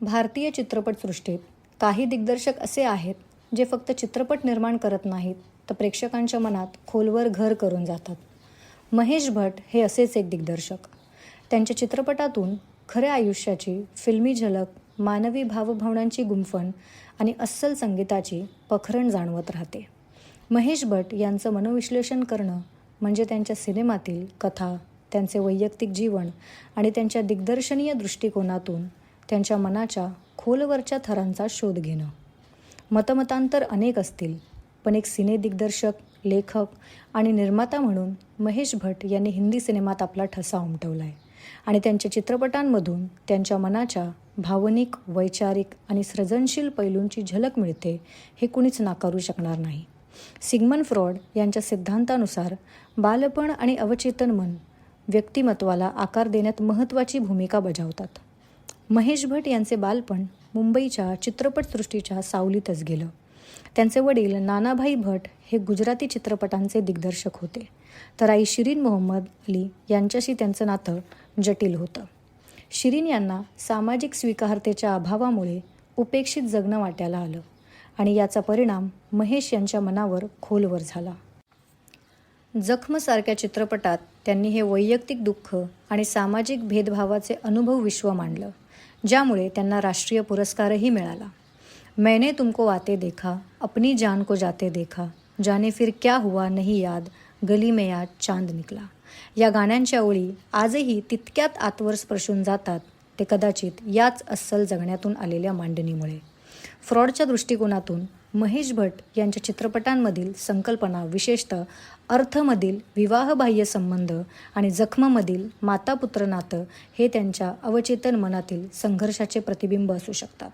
भारतीय चित्रपटसृष्टीत काही दिग्दर्शक असे आहेत जे फक्त चित्रपट निर्माण करत नाहीत तर प्रेक्षकांच्या मनात खोलवर घर करून जातात. महेश भट हे असेच एक दिग्दर्शक. त्यांच्या चित्रपटातून खऱ्या आयुष्याची फिल्मी झलक मानवी भावभावनांची गुंफण आणि अस्सल संगीताची पखरण जाणवत राहते. महेश भट यांचं मनोविश्लेषण करणं म्हणजे त्यांच्या सिनेमातील कथा त्यांचे वैयक्तिक जीवन आणि त्यांच्या दिग्दर्शनीय दृष्टिकोनातून त्यांच्या मनाच्या खोलवरच्या थरांचा शोध घेणं. मतमतांतर अनेक असतील पण एक सिने दिग्दर्शक लेखक आणि निर्माता म्हणून महेश भट यांनी हिंदी सिनेमात आपला ठसा उमटवला आहे आणि त्यांच्या चित्रपटांमधून त्यांच्या मनाच्या भावनिक वैचारिक आणि सृजनशील पैलूंची झलक मिळते हे कुणीच नाकारू शकणार नाही. सिग्मन फ्रॉड यांच्या सिद्धांतानुसार बालपण आणि अवचेतन मन व्यक्तिमत्वाला आकार देण्यात महत्त्वाची भूमिका बजावतात. महेश भट यांचे बालपण मुंबईच्या चित्रपटसृष्टीच्या सावलीतच गेलं. त्यांचे वडील नानाभाई भट हे गुजराती चित्रपटांचे दिग्दर्शक होते. तर आई शिरीन मोहम्मद अली यांच्याशी त्यांचं नातं जटिल होतं. शिरीन यांना सामाजिक स्वीकारतेच्या अभावामुळे उपेक्षित जगणं वाट्याला आलं आणि याचा परिणाम महेश यांच्या मनावर खोलवर झाला. जखमसारख्या चित्रपटात त्यांनी हे वैयक्तिक दुःख आणि सामाजिक भेदभावाचे अनुभव विश्व मांडलं ज्यामुळे त्यांना राष्ट्रीय पुरस्कारही मिळाला. मैंने तुमको आते देखा अपनी जान को जाते देखा जाने फिर क्या हुआ नहीं याद गली में आज चांद निकला. या गाण्यांच्या ओळी आजही तितक्यात आतवर स्पर्शून जातात ते कदाचित याच अस्सल जगण्यातून आलेल्या मांडणीमुळे. फ्रॉडच्या दृष्टिकोनातून महेश भट यांच्या चित्रपटांमधील संकल्पना विशेषतः अर्थमधील विवाहबाह्य संबंध आणि जखममधील मातापुत्र नातं हे त्यांच्या अवचेतन मनातील संघर्षाचे प्रतिबिंब असू शकतात.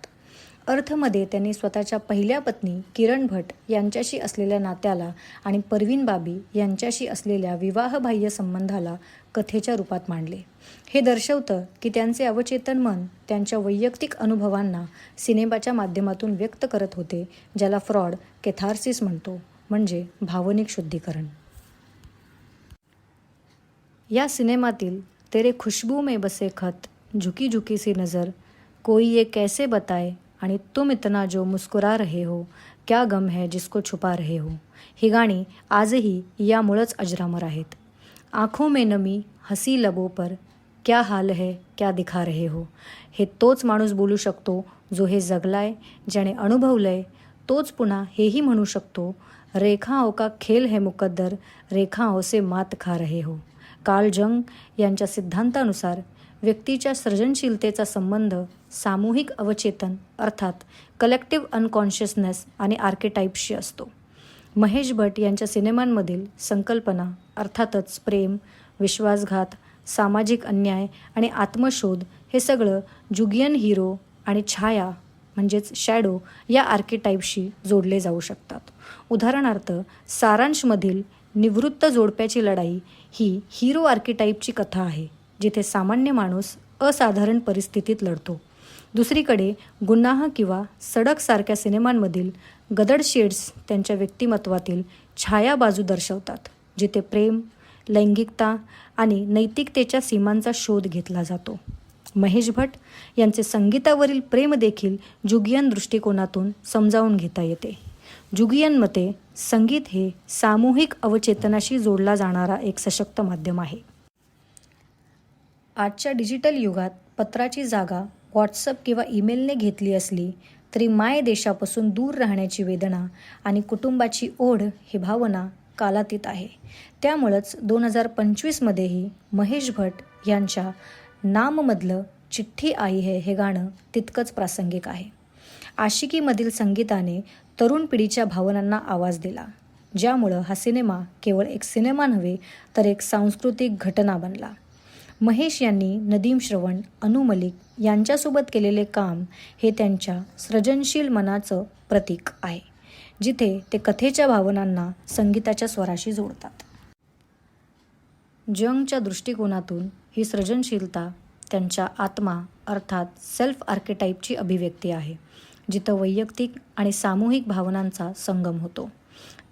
अर्थमध्ये त्यांनी स्वतःच्या पहिल्या पत्नी किरण भट यांच्याशी असलेल्या नात्याला आणि परवीन बाबी यांच्याशी असलेल्या विवाहबाह्य संबंधाला कथेच्या रूपात मांडले. हे दर्शवतं की त्यांचे अवचेतन मन त्यांच्या वैयक्तिक अनुभवांना सिनेमाच्या माध्यमातून व्यक्त करत होते ज्याला फ्रॉड केथार्सिस म्हणतो म्हणजे भावनिक शुद्धीकरण. या सिनेमातील तेरे खुशबू में बसे खत झुकी झुकी सी नज़र कोई ये कैसे बताए आणि तुम इतना जो मुस्कुरा रहे हो क्या गम है जिसको छुपा रहे हो ही गाणी आजही यामुळंच अजरामर आहेत. आँखों में नमी हसी लबों पर क्या हाल है क्या दिखा रहे हो? हे तोच माणूस बोलू शकतो जो हे जगलाय ज्याने अनुभवलंय तोच पुन्हा हेही म्हणू शकतो रेखाओं का खेल है मुकद्दर रेखाओं से मात खा रहे हो. कार्ल जंग यांच्या सिद्धांतानुसार व्यक्तीच्या सृजनशीलतेचा संबंध सामूहिक अवचेतन अर्थात कलेक्टिव्ह अनकॉन्शियसनेस आणि आर्किटाईप्सशी असतो. महेश भट यांच्या सिनेमांमधील संकल्पना अर्थातच प्रेम विश्वासघात सामाजिक अन्याय आणि आत्मशोध हे सगळं जुगियन हिरो आणि छाया म्हणजेच शॅडो या आर्किटाईपशी जोडले जाऊ शकतात. उदाहरणार्थ सारांशमधील निवृत्त जोडप्याची लढाई ही हिरो आर्किटाईपची कथा आहे जिथे सामान्य माणूस असाधारण परिस्थितीत लढतो. दुसरीकडे गुन्हा किंवा सडकसारख्या सिनेमांमधील गदड शेड्स त्यांच्या व्यक्तिमत्वातील छाया बाजू दर्शवतात जिथे प्रेम लैंगिकता आणि नैतिकतेच्या सीमांचा शोध घेतला जातो. महेश भट यांचे संगीतावरील प्रेम देखील जुगियन दृष्टिकोनातून समजावून घेता येते. जुगियन मते संगीत हे सामूहिक अवचेतनाशी जोडला जाणारा एक सशक्त माध्यम आहे. आजच्या डिजिटल युगात पत्राची जागा व्हॉट्सअप किंवा ईमेलने घेतली असली तरी माय देशापासून दूर राहण्याची वेदना आणि कुटुंबाची ओढ ही भावना कालातीत आहे. त्यामुळंच दोन हजार पंचवीसमध्येही महेश भट यांच्या नाममधलं चिठ्ठी आई है हे गाणं तितकंच प्रासंगिक आहे. आशिकीमधील संगीताने तरुण पिढीच्या भावनांना आवाज दिला ज्यामुळं हा सिनेमा केवळ एक सिनेमा नव्हे तर एक सांस्कृतिक घटना बनला. महेश यांनी नदीम श्रवण अनु मलिक यांच्यासोबत केलेले काम हे त्यांच्या सृजनशील मनाचं प्रतीक आहे. जिथे ते कथेच्या भावनांना संगीताच्या स्वराशी जोडतात. जंगच्या दृष्टिकोनातून ही सृजनशीलता त्यांच्या आत्मा अर्थात सेल्फ आर्किटाईपची अभिव्यक्ती आहे जिथं वैयक्तिक आणि सामूहिक भावनांचा संगम होतो.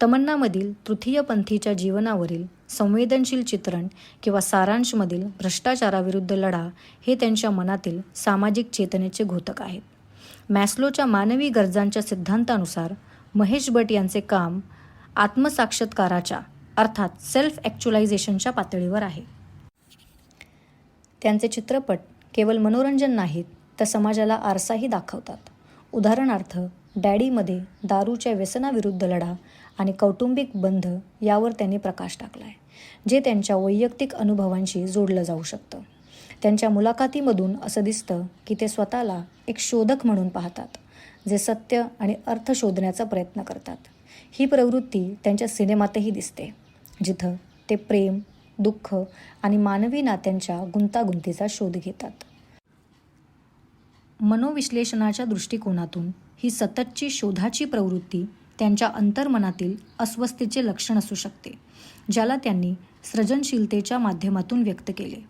तमन्नामधील तृतीयपंथीच्या जीवनावरील संवेदनशील चित्रण किंवा सारांशमधील भ्रष्टाचाराविरुद्ध लढा हे त्यांच्या मनातील सामाजिक चेतनेचे घोतक आहेत. मॅस्लोच्या मानवी गरजांच्या सिद्धांतानुसार महेश भट यांचे काम आत्मसाक्षात्काराच्या अर्थात सेल्फ ॲक्च्युलायझेशनच्या पातळीवर आहे. त्यांचे चित्रपट केवळ मनोरंजन नाहीत तर समाजाला आरसाही दाखवतात. उदाहरणार्थ डॅडीमध्ये दारूच्या व्यसनाविरुद्ध लढा आणि कौटुंबिक बंध यावर त्यांनी प्रकाश टाकला आहे जे त्यांच्या वैयक्तिक अनुभवांशी जोडलं जाऊ शकतं. त्यांच्या मुलाखतीमधून असं दिसतं की ते स्वतःला एक शोधक म्हणून पाहतात. जे सत्य आणि अर्थ शोधण्याचा प्रयत्न करतात. ही प्रवृत्ती त्यांच्या सिनेमातही दिसते जिथं ते प्रेम दुःख आणि मानवी नात्यांच्या गुंतागुंतीचा शोध घेतात. मनोविश्लेषणाच्या दृष्टिकोनातून ही सततची शोधाची प्रवृत्ती त्यांच्या अंतर्मनातील अस्वस्थतेचे लक्षण असू शकते ज्याला त्यांनी सृजनशीलतेच्या माध्यमातून व्यक्त केले.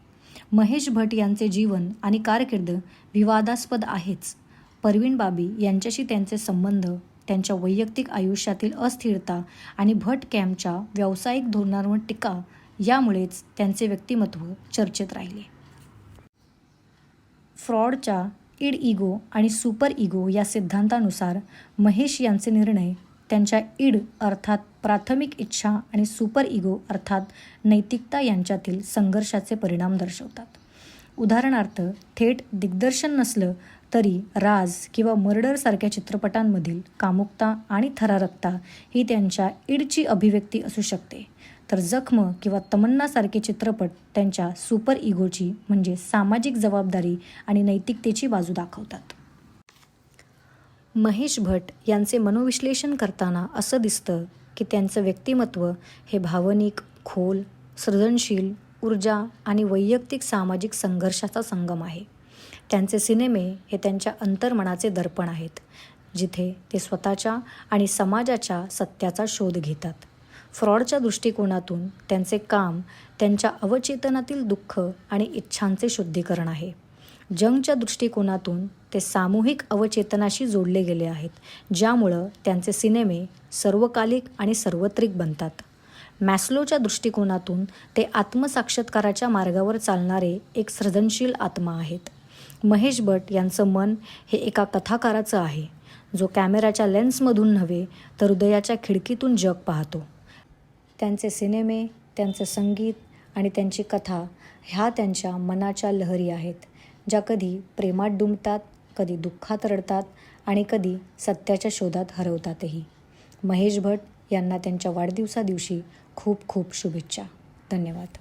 महेश भट यांचे जीवन आणि कारकीर्द विवादास्पद आहेच परवीन बाबी यांच्याशी त्यांचे संबंध त्यांच्या वैयक्तिक आयुष्यातील अस्थिरता आणि भट कॅम्पच्या व्यावसायिक धोरणांवर टीका यामुळेच त्यांचे व्यक्तिमत्व चर्चेत राहिले. फ्रॉडच्या इड इगो आणि सुपर इगो या सिद्धांतानुसार महेश यांचे निर्णय त्यांच्या इड अर्थात प्राथमिक इच्छा आणि सुपर इगो अर्थात नैतिकता यांच्यातील संघर्षाचे परिणाम दर्शवतात. उदाहरणार्थ थेट दिग्दर्शन नसलं तरी राज किंवा मर्डरसारख्या चित्रपटांमधील कामुकता आणि थरारकता ही त्यांच्या इडची अभिव्यक्ती असू शकते. तर जखम किंवा तमन्नासारखे चित्रपट त्यांच्या सुपर इगोची म्हणजे सामाजिक जबाबदारी आणि नैतिकतेची बाजू दाखवतात. महेश भट यांचे मनोविश्लेषण करताना असं दिसतं की त्यांचं व्यक्तिमत्व हे भावनिक खोल सृजनशील ऊर्जा आणि वैयक्तिक सामाजिक संघर्षाचा संगम आहे. त्यांचे सिनेमे हे त्यांच्या अंतर्मनाचे दर्पण आहेत जिथे ते स्वतःच्या आणि समाजाच्या सत्याचा शोध घेतात. फ्रॉडच्या दृष्टिकोनातून त्यांचे काम त्यांच्या अवचेतनातील दुःख आणि इच्छांचे शुद्धीकरण आहे. जंगच्या दृष्टिकोनातून ते सामूहिक अवचेतनाशी जोडले गेले आहेत ज्यामुळं त्यांचे सिनेमे सर्वकालिक आणि सार्वत्रिक बनतात. मॅस्लोच्या दृष्टिकोनातून ते आत्मसाक्षात्काराच्या मार्गावर चालणारे एक सृजनशील आत्मा आहेत. महेश भट यांचं मन हे एका कथाकाराचं आहे जो कॅमेराच्या लेन्समधून नव्हे तर हृदयाच्या खिडकीतून जग पाहतो. त्यांचे सिनेमे त्यांचं संगीत आणि त्यांची कथा ह्या त्यांच्या मनाच्या लहरी आहेत ज्या कधी प्रेमात डुंबतात कधी दुःखात रडतात आणि कधी सत्याच्या शोधात हरवतातही. महेश भट यांना त्यांच्या वाढदिवसादिवशी खूप खूप शुभेच्छा. धन्यवाद.